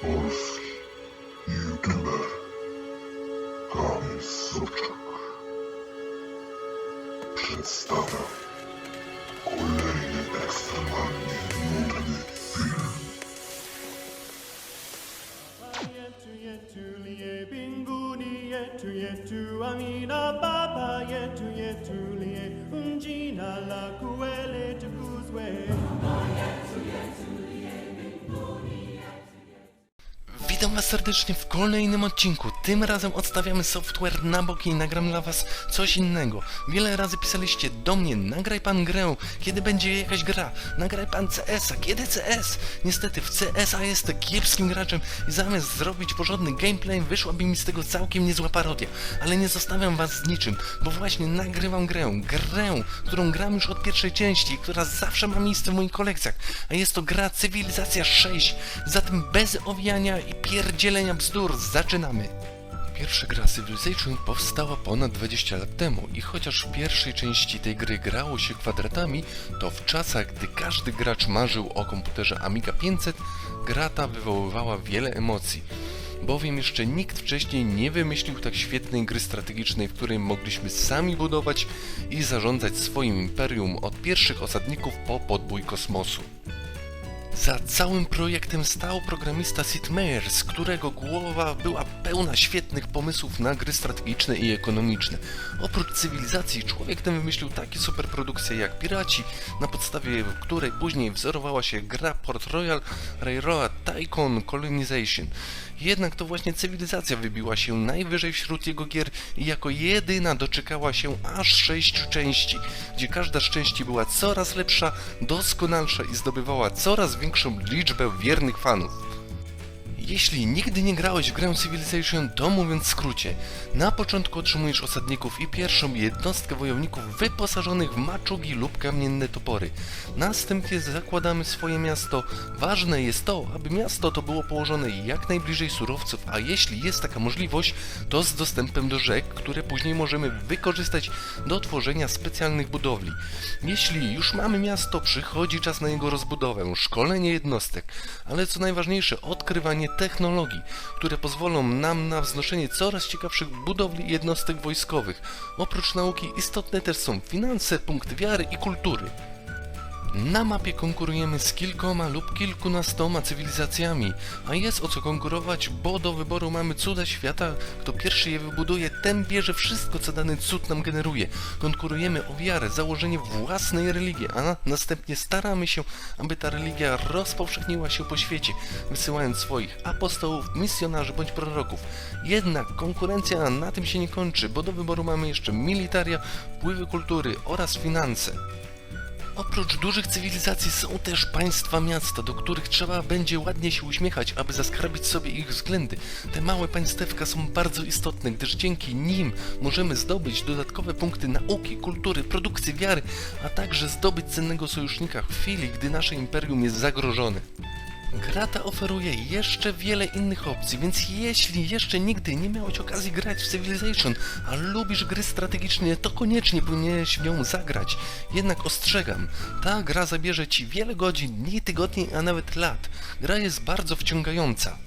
polski youtuber Kamil Soczek. Przedstawia Witam Was serdecznie w kolejnym odcinku. Tym razem odstawiamy software na boki i nagram dla Was coś innego. Wiele razy pisaliście do mnie, nagraj Pan grę, kiedy będzie jakaś gra. Nagraj Pan CS-a, kiedy CS? Niestety w CS-a jestem kiepskim graczem i zamiast zrobić porządny gameplay wyszłaby mi z tego całkiem niezła parodia. Ale nie zostawiam Was z niczym, bo właśnie nagrywam grę. Grę, którą gram już od pierwszej części, która zawsze ma miejsce w moich kolekcjach. A jest to gra Cywilizacja 6. Zatem bez owijania i pierdzielenia bzdur zaczynamy. Pierwsza gra Civilization powstała ponad 20 lat temu i chociaż w pierwszej części tej gry grało się kwadratami, to w czasach, gdy każdy gracz marzył o komputerze Amiga 500, gra ta wywoływała wiele emocji. Bowiem jeszcze nikt wcześniej nie wymyślił tak świetnej gry strategicznej, w której mogliśmy sami budować i zarządzać swoim imperium od pierwszych osadników po podbój kosmosu. Za całym projektem stał programista Sid Meier's, którego głowa była pełna świetnych pomysłów na gry strategiczne i ekonomiczne. Oprócz cywilizacji, człowiek ten wymyślił takie superprodukcje jak Piraci, na podstawie której później wzorowała się gra Port Royal Railroad Tycoon Colonization. Jednak to właśnie cywilizacja wybiła się najwyżej wśród jego gier i jako jedyna doczekała się aż sześciu części, gdzie każda z części była coraz lepsza, doskonalsza i zdobywała coraz większą liczbę wiernych fanów. Jeśli nigdy nie grałeś w grę Civilization, to mówiąc w skrócie, na początku otrzymujesz osadników i pierwszą jednostkę wojowników wyposażonych w maczugi lub kamienne topory. Następnie zakładamy swoje miasto. Ważne jest to, aby miasto to było położone jak najbliżej surowców, a jeśli jest taka możliwość, to z dostępem do rzek, które później możemy wykorzystać do tworzenia specjalnych budowli. Jeśli już mamy miasto, przychodzi czas na jego rozbudowę, szkolenie jednostek, ale co najważniejsze, odkrywanie technologii, które pozwolą nam na wznoszenie coraz ciekawszych budowli i jednostek wojskowych. Oprócz nauki istotne też są finanse, punkty wiary i kultury. Na mapie konkurujemy z kilkoma lub kilkunastoma cywilizacjami, a jest o co konkurować, bo do wyboru mamy cuda świata. Kto pierwszy je wybuduje, ten bierze wszystko, co dany cud nam generuje. Konkurujemy o wiarę, założenie własnej religii, a następnie staramy się, aby ta religia rozpowszechniła się po świecie, wysyłając swoich apostołów, misjonarzy bądź proroków. Jednak konkurencja na tym się nie kończy, bo do wyboru mamy jeszcze militaria, wpływy kultury oraz finanse. Oprócz dużych cywilizacji są też państwa miasta, do których trzeba będzie ładnie się uśmiechać, aby zaskarbić sobie ich względy. Te małe państewka są bardzo istotne, gdyż dzięki nim możemy zdobyć dodatkowe punkty nauki, kultury, produkcji wiary, a także zdobyć cennego sojusznika w chwili, gdy nasze imperium jest zagrożone. Gra ta oferuje jeszcze wiele innych opcji, więc jeśli jeszcze nigdy nie miałeś okazji grać w Civilization, a lubisz gry strategiczne, to koniecznie powinieneś w nią zagrać. Jednak ostrzegam, ta gra zabierze ci wiele godzin, dni, tygodni, a nawet lat. Gra jest bardzo wciągająca.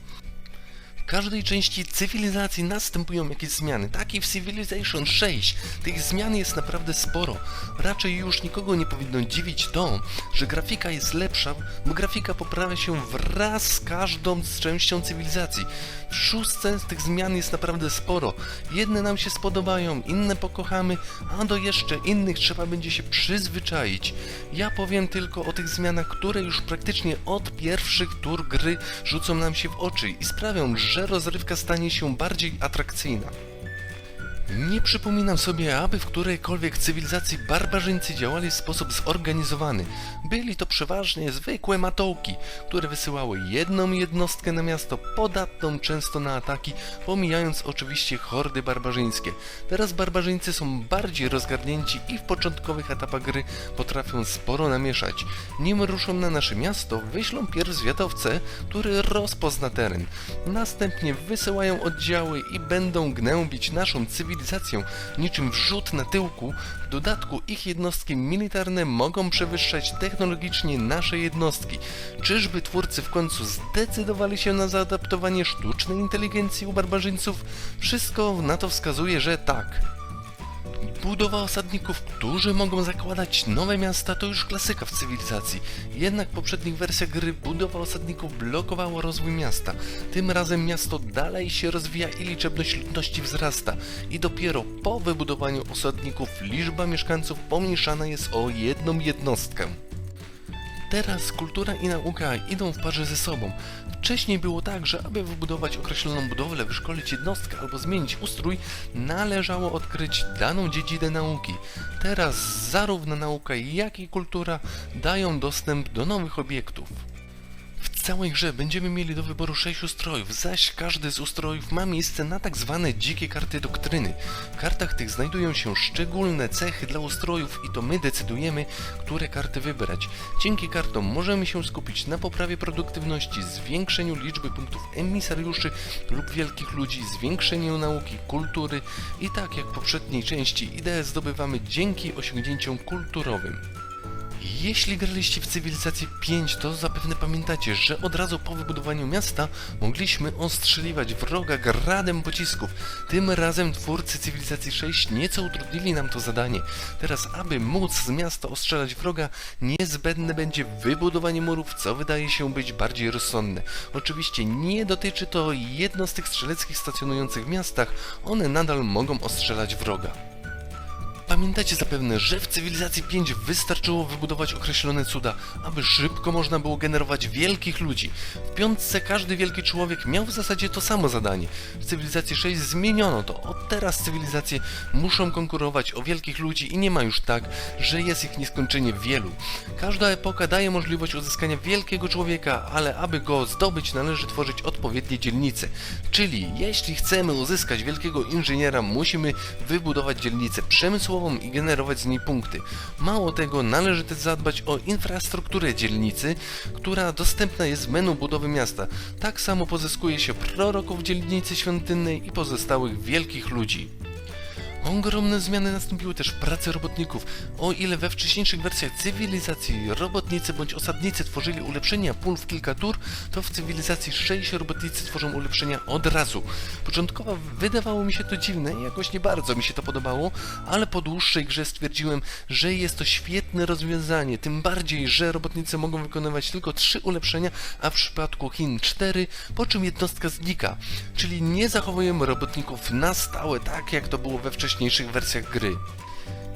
W każdej części cywilizacji następują jakieś zmiany, tak i w Civilization 6. Tych zmian jest naprawdę sporo. Raczej już nikogo nie powinno dziwić to, że grafika jest lepsza, bo grafika poprawia się wraz z każdą z częścią cywilizacji. W szóstce tych zmian jest naprawdę sporo. Jedne nam się spodobają, inne pokochamy, a do jeszcze innych trzeba będzie się przyzwyczaić. Ja powiem tylko o tych zmianach, które już praktycznie od pierwszych tur gry rzucą nam się w oczy i sprawią, że rozrywka stanie się bardziej atrakcyjna. Nie przypominam sobie, aby w którejkolwiek cywilizacji barbarzyńcy działali w sposób zorganizowany. Byli to przeważnie zwykłe matołki, które wysyłały jedną jednostkę na miasto, podatną często na ataki, pomijając oczywiście hordy barbarzyńskie. Teraz barbarzyńcy są bardziej rozgarnięci i w początkowych etapach gry potrafią sporo namieszać. Nim ruszą na nasze miasto, wyślą pierw zwiadowcę, który rozpozna teren. Następnie wysyłają oddziały i będą gnębić naszą cywilizację cywilizację niczym wrzut na tyłku. W dodatku ich jednostki militarne mogą przewyższać technologicznie nasze jednostki. Czyżby twórcy w końcu zdecydowali się na zaadaptowanie sztucznej inteligencji u barbarzyńców? Wszystko na to wskazuje, że tak. Budowa osadników, którzy mogą zakładać nowe miasta, to już klasyka w cywilizacji. Jednak w poprzednich wersjach gry budowa osadników blokowała rozwój miasta. Tym razem miasto dalej się rozwija i liczebność ludności wzrasta. I dopiero po wybudowaniu osadników liczba mieszkańców pomniejszana jest o jedną jednostkę. Teraz kultura i nauka idą w parze ze sobą. Wcześniej było tak, że aby wybudować określoną budowlę, wyszkolić jednostkę albo zmienić ustrój, należało odkryć daną dziedzinę nauki. Teraz zarówno nauka, jak i kultura dają dostęp do nowych obiektów. Całej grze będziemy mieli do wyboru 6 ustrojów, zaś każdy z ustrojów ma miejsce na tak zwane dzikie karty doktryny. W kartach tych znajdują się szczególne cechy dla ustrojów i to my decydujemy, które karty wybrać. Dzięki kartom możemy się skupić na poprawie produktywności, zwiększeniu liczby punktów emisariuszy lub wielkich ludzi, zwiększeniu nauki, kultury i tak jak w poprzedniej części ideę zdobywamy dzięki osiągnięciom kulturowym. Jeśli graliście w Cywilizację 5, to zapewne pamiętacie, że od razu po wybudowaniu miasta mogliśmy ostrzeliwać wroga gradem pocisków. Tym razem twórcy Cywilizacji 6 nieco utrudnili nam to zadanie. Teraz, aby móc z miasta ostrzelać wroga, niezbędne będzie wybudowanie murów, co wydaje się być bardziej rozsądne. Oczywiście nie dotyczy to jednostek strzeleckich stacjonujących w miastach, one nadal mogą ostrzelać wroga. Pamiętacie zapewne, że w Cywilizacji 5 wystarczyło wybudować określone cuda, aby szybko można było generować wielkich ludzi. W piątce każdy wielki człowiek miał w zasadzie to samo zadanie. W Cywilizacji 6 zmieniono to. Od teraz cywilizacje muszą konkurować o wielkich ludzi i nie ma już tak, że jest ich nieskończenie wielu. Każda epoka daje możliwość uzyskania wielkiego człowieka, ale aby go zdobyć należy tworzyć odpowiednie dzielnice. Czyli jeśli chcemy uzyskać wielkiego inżyniera, musimy wybudować dzielnicę i generować z niej punkty. Mało tego, należy też zadbać o infrastrukturę dzielnicy, która dostępna jest w menu budowy miasta. Tak samo pozyskuje się proroków dzielnicy świątynnej i pozostałych wielkich ludzi. Ogromne zmiany nastąpiły też w pracy robotników. O ile we wcześniejszych wersjach cywilizacji robotnicy bądź osadnicy tworzyli ulepszenia pól w kilka tur, to w cywilizacji 6 robotnicy tworzą ulepszenia od razu. Początkowo wydawało mi się to dziwne i jakoś nie bardzo mi się to podobało, ale po dłuższej grze stwierdziłem, że jest to świetne rozwiązanie, tym bardziej, że robotnicy mogą wykonywać tylko 3 ulepszenia, a w przypadku Chin 4, po czym jednostka znika. Czyli nie zachowujemy robotników na stałe, tak jak to było we wcześniejszych wersjach gry.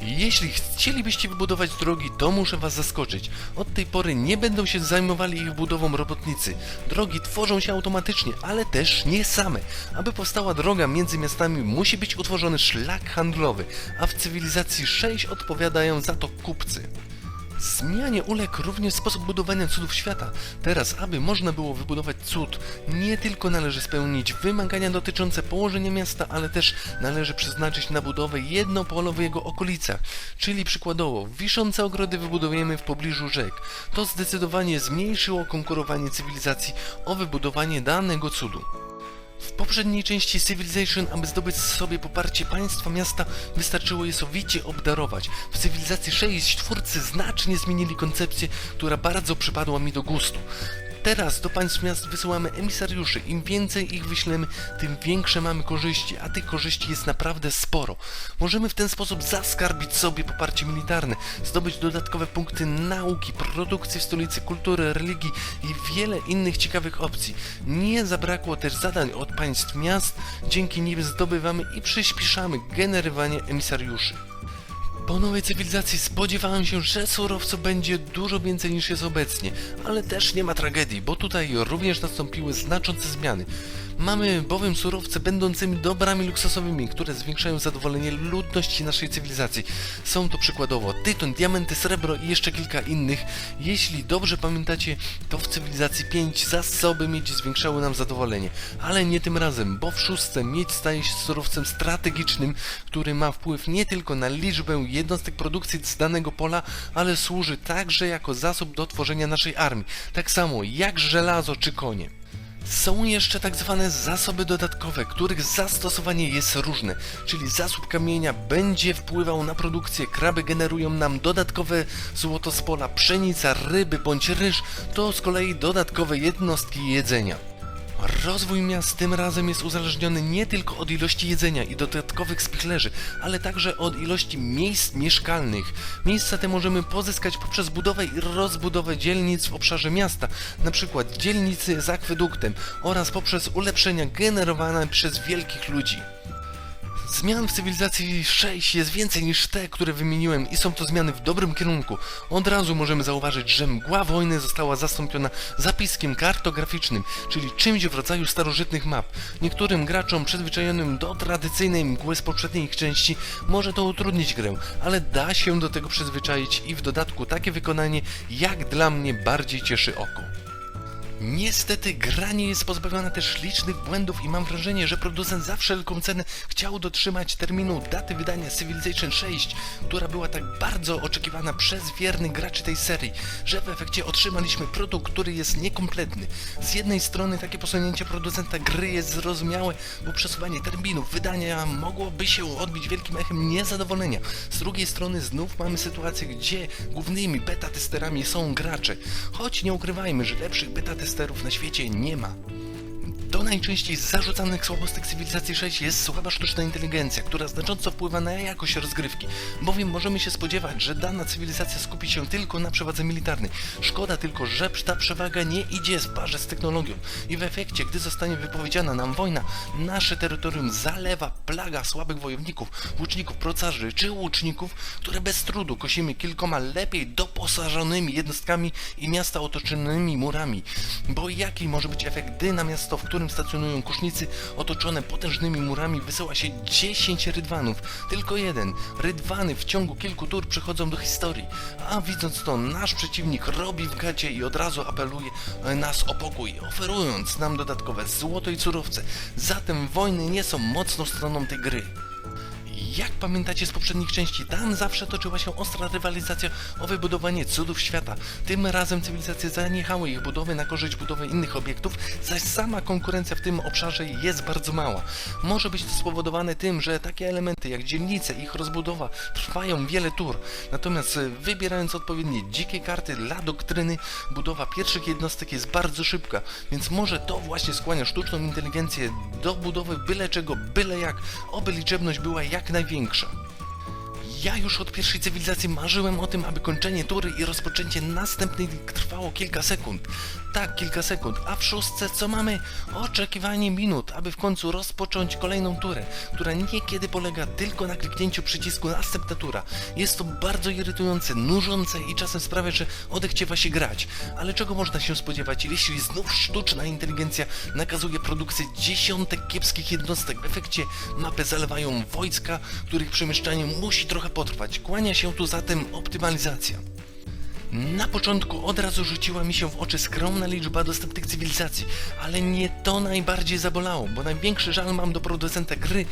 Jeśli chcielibyście wybudować drogi, to muszę was zaskoczyć. Od tej pory nie będą się zajmowali ich budową robotnicy. Drogi tworzą się automatycznie, ale też nie same. Aby powstała droga między miastami, musi być utworzony szlak handlowy, a w cywilizacji 6 odpowiadają za to kupcy. Zmianie uległ również sposób budowania cudów świata. Teraz, aby można było wybudować cud, nie tylko należy spełnić wymagania dotyczące położenia miasta, ale też należy przeznaczyć na budowę jedno w jego okolicach. Czyli przykładowo, wiszące ogrody wybudujemy w pobliżu rzek. To zdecydowanie zmniejszyło konkurowanie cywilizacji o wybudowanie danego cudu. W poprzedniej części Civilization, aby zdobyć sobie poparcie państwa miasta, wystarczyło je sowicie obdarować. W Cywilizacji 6 twórcy znacznie zmienili koncepcję, która bardzo przypadła mi do gustu. Teraz do państw miast wysyłamy emisariuszy. Im więcej ich wyślemy, tym większe mamy korzyści, a tych korzyści jest naprawdę sporo. Możemy w ten sposób zaskarbić sobie poparcie militarne, zdobyć dodatkowe punkty nauki, produkcji w stolicy, kultury, religii i wiele innych ciekawych opcji. Nie zabrakło też zadań od państw miast, dzięki nim zdobywamy i przyspieszamy generowanie emisariuszy. Po nowej cywilizacji spodziewałem się, że surowców będzie dużo więcej niż jest obecnie, ale też nie ma tragedii, bo tutaj również nastąpiły znaczące zmiany. Mamy bowiem surowce będącymi dobrami luksusowymi, które zwiększają zadowolenie ludności naszej cywilizacji. Są to przykładowo tyton, diamenty, srebro i jeszcze kilka innych. Jeśli dobrze pamiętacie, to w cywilizacji 5 zasoby miedzi zwiększały nam zadowolenie, ale nie tym razem, bo w szóstce miedź staje się surowcem strategicznym, który ma wpływ nie tylko na liczbę jednostek produkcji z danego pola, ale służy także jako zasób do tworzenia naszej armii, tak samo jak żelazo czy konie. Są jeszcze tak zwane zasoby dodatkowe, których zastosowanie jest różne, czyli zasób kamienia będzie wpływał na produkcję, kraby generują nam dodatkowe złoto z pola, pszenica, ryby bądź ryż, to z kolei dodatkowe jednostki jedzenia. Rozwój miast tym razem jest uzależniony nie tylko od ilości jedzenia i dodatkowych spichlerzy, ale także od ilości miejsc mieszkalnych. Miejsca te możemy pozyskać poprzez budowę i rozbudowę dzielnic w obszarze miasta, np. dzielnicy z akweduktem oraz poprzez ulepszenia generowane przez wielkich ludzi. Zmian w cywilizacji 6 jest więcej niż te, które wymieniłem i są to zmiany w dobrym kierunku. Od razu możemy zauważyć, że mgła wojny została zastąpiona zapiskiem kartograficznym, czyli czymś w rodzaju starożytnych map. Niektórym graczom przyzwyczajonym do tradycyjnej mgły z poprzedniej części może to utrudnić grę, ale da się do tego przyzwyczaić i w dodatku takie wykonanie jak dla mnie bardziej cieszy oko. Niestety gra nie jest pozbawiona też licznych błędów i mam wrażenie, że producent za wszelką cenę chciał dotrzymać terminu daty wydania Civilization 6, która była tak bardzo oczekiwana przez wiernych graczy tej serii, że w efekcie otrzymaliśmy produkt, który jest niekompletny. Z jednej strony takie posunięcie producenta gry jest zrozumiałe, bo przesuwanie terminów wydania mogłoby się odbić wielkim echem niezadowolenia. Z drugiej strony znów mamy sytuację, gdzie głównymi beta-testerami są gracze, choć nie ukrywajmy, że lepszych beta-testerów na świecie nie ma. Do najczęściej zarzucanych słabostek cywilizacji 6 jest słaba sztuczna inteligencja, która znacząco wpływa na jakość rozgrywki, bowiem możemy się spodziewać, że dana cywilizacja skupi się tylko na przewadze militarnej. Szkoda tylko, że ta przewaga nie idzie w parze z technologią i w efekcie, gdy zostanie wypowiedziana nam wojna, nasze terytorium zalewa plaga słabych wojowników, łuczników, procarzy czy łuczników, które bez trudu kosimy kilkoma lepiej doposażonymi jednostkami i miasta otoczonymi murami. Bo jaki może być efekt, gdy na miasto, w którym stacjonują kusznicy otoczone potężnymi murami wysyła się 10 rydwanów, tylko jeden. Rydwany w ciągu kilku tur przychodzą do historii, a widząc to nasz przeciwnik robi w gacie i od razu apeluje e, nas o pokój, oferując nam dodatkowe złoto i surowce. Zatem wojny nie są mocną stroną tej gry. Jak pamiętacie z poprzednich części, tam zawsze toczyła się ostra rywalizacja o wybudowanie cudów świata. Tym razem cywilizacje zaniechały ich budowy na korzyść budowy innych obiektów, zaś sama konkurencja w tym obszarze jest bardzo mała. Może być to spowodowane tym, że takie elementy jak dzielnice ich rozbudowa trwają wiele tur. Natomiast e, wybierając odpowiednie dzikie karty dla doktryny, budowa pierwszych jednostek jest bardzo szybka, więc może to właśnie skłania sztuczną inteligencję do budowy byle czego, byle jak, oby liczebność była jak największa. Ja już od pierwszej cywilizacji marzyłem o tym, aby kończenie tury i rozpoczęcie następnej trwało kilka sekund. Tak, kilka sekund, a w szóstce co mamy? Oczekiwanie minut, aby w końcu rozpocząć kolejną turę, która niekiedy polega tylko na kliknięciu przycisku następna tura. Jest to bardzo irytujące, nużące i czasem sprawia, że odechciewa się grać. Ale czego można się spodziewać, jeśli znów sztuczna inteligencja nakazuje produkcję dziesiątek kiepskich jednostek? W efekcie mapę zalewają wojska, których przemieszczanie musi trochę potrwać. Kłania się tu zatem optymalizacja. Na początku od razu rzuciła mi się w oczy skromna liczba dostępnych cywilizacji, ale nie to najbardziej zabolało, bo największy żal mam do producenta gry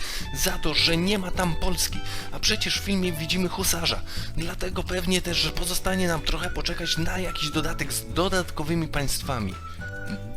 za to, że nie ma tam Polski, a przecież w filmie widzimy husarza, dlatego pewnie też pozostanie nam trochę poczekać na jakiś dodatek z dodatkowymi państwami.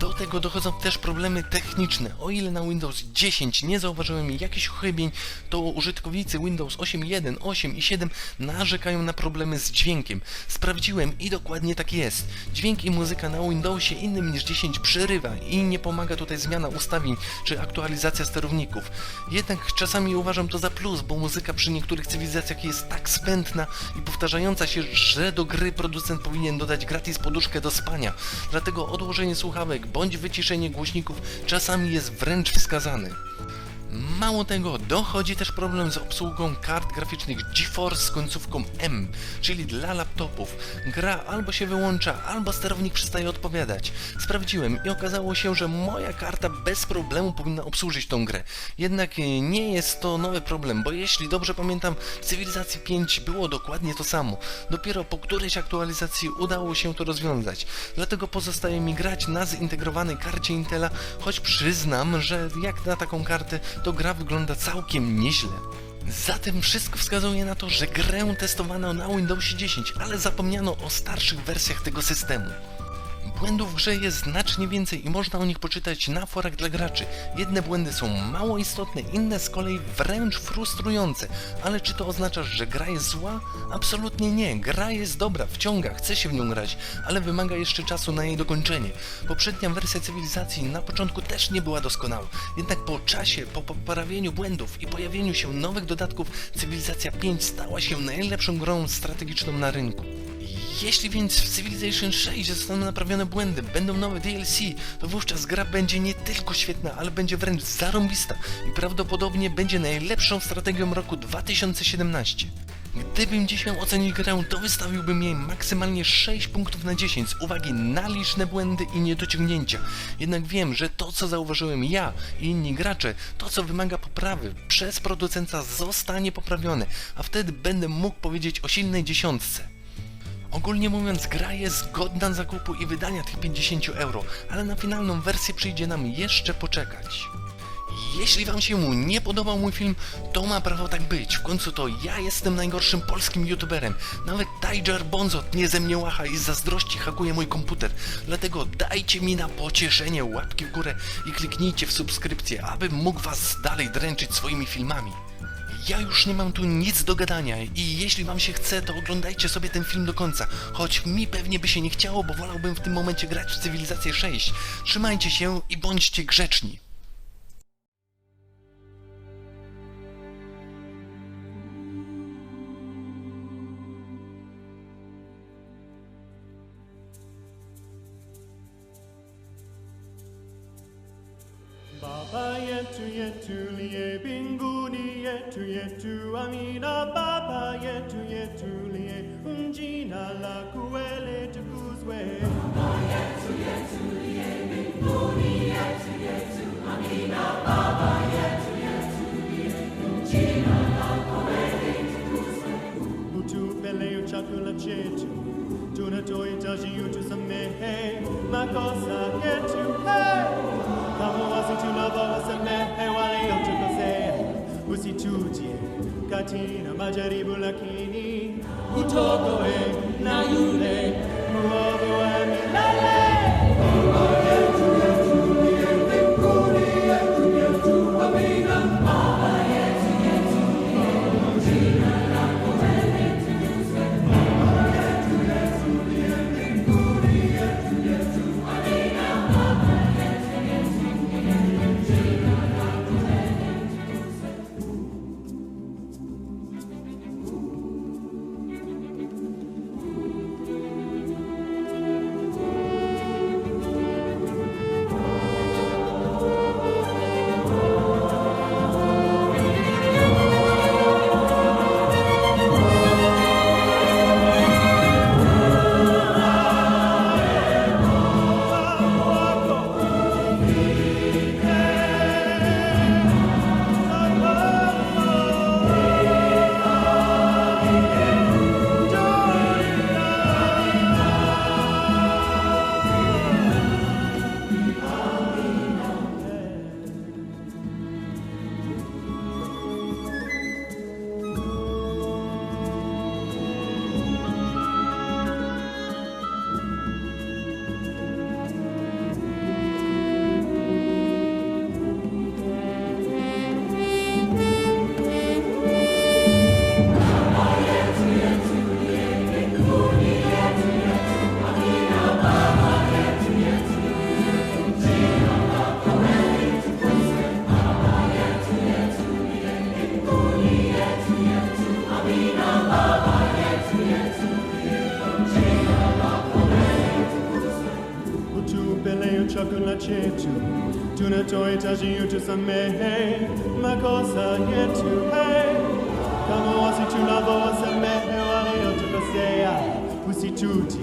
Do tego dochodzą też problemy techniczne. O ile na Windows 10 nie zauważyłem jakichś uchybień, to użytkownicy Windows 8.1, 8 i 7 narzekają na problemy z dźwiękiem. Sprawdziłem i dokładnie tak jest. Dźwięk i muzyka na Windowsie innym niż 10 przerywa i nie pomaga tutaj zmiana ustawień czy aktualizacja sterowników. Jednak czasami uważam to za plus, bo muzyka przy niektórych cywilizacjach jest tak spętna i powtarzająca się, że do gry producent powinien dodać gratis poduszkę do spania. Dlatego odłożenie słuchawek bądź wyciszenie głośników czasami jest wręcz wskazane. Mało tego, dochodzi też problem z obsługą kart graficznych GeForce z końcówką M, czyli dla laptopów. Gra albo się wyłącza, albo sterownik przestaje odpowiadać. Sprawdziłem i okazało się, że moja karta bez problemu powinna obsłużyć tą grę. Jednak nie jest to nowy problem, bo jeśli dobrze pamiętam, w Cywilizacji 5 było dokładnie to samo. Dopiero po którejś aktualizacji udało się to rozwiązać. Dlatego pozostaje mi grać na zintegrowanej karcie Intela, choć przyznam, że jak na taką kartę, to gra wygląda całkiem nieźle. Zatem wszystko wskazuje na to, że grę testowano na Windowsie 10, ale zapomniano o starszych wersjach tego systemu. Błędów w grze jest znacznie więcej i można o nich poczytać na forach dla graczy. Jedne błędy są mało istotne, inne z kolei wręcz frustrujące. Ale czy to oznacza, że gra jest zła? Absolutnie nie. Gra jest dobra, wciąga, chce się w nią grać, ale wymaga jeszcze czasu na jej dokończenie. Poprzednia wersja cywilizacji na początku też nie była doskonała. Jednak po czasie, po poprawieniu błędów i pojawieniu się nowych dodatków, Cywilizacja 5 stała się najlepszą grą strategiczną na rynku. Jeśli więc w Civilization 6 zostaną naprawione błędy, będą nowe DLC, to wówczas gra będzie nie tylko świetna, ale będzie wręcz zarąbista i prawdopodobnie będzie najlepszą strategią roku 2017. Gdybym dziś miał ocenić grę, to wystawiłbym jej maksymalnie 6 punktów na 10 z uwagi na liczne błędy i niedociągnięcia. Jednak wiem, że to co zauważyłem ja i inni gracze, to co wymaga poprawy przez producenta zostanie poprawione, a wtedy będę mógł powiedzieć o silnej dziesiątce. Ogólnie mówiąc, gra jest godna zakupu i wydania tych 50 euro, ale na finalną wersję przyjdzie nam jeszcze poczekać. Jeśli wam się nie podobał mój film, to ma prawo tak być. W końcu to ja jestem najgorszym polskim youtuberem. Nawet Tiger Bonzot nie ze mnie łacha i z zazdrości hakuje mój komputer. Dlatego dajcie mi na pocieszenie łapki w górę i kliknijcie w subskrypcję, abym mógł was dalej dręczyć swoimi filmami. Ja już nie mam tu nic do gadania i jeśli wam się chce, to oglądajcie sobie ten film do końca. Choć mi pewnie by się nie chciało, bo wolałbym w tym momencie grać w Cywilizację 6. Trzymajcie się i bądźcie grzeczni. Baba yetu yetu yetu yetu amina baba yetu yetu liye unjina lako wewe tukuzwe baba yetu yetu liye mbinguni yetu yetu amina baba yetu yetu liye unjina lako wewe tukuzwe utupe leo chakula chetu tunatohitaji utusamehe makosa yetu hey! kama wasi tunavyo usitutie katina majaribu lakini utokoe na yule continue to samehe makosa yetu hey. Kama wasi tunavyo wasamehe waliotukosea, usitutie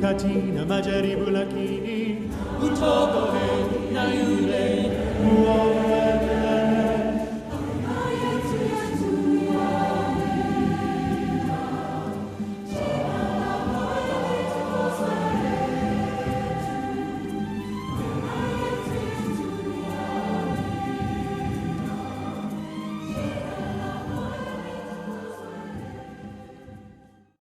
katika majaribu, lakini utuokoe na yule muovu.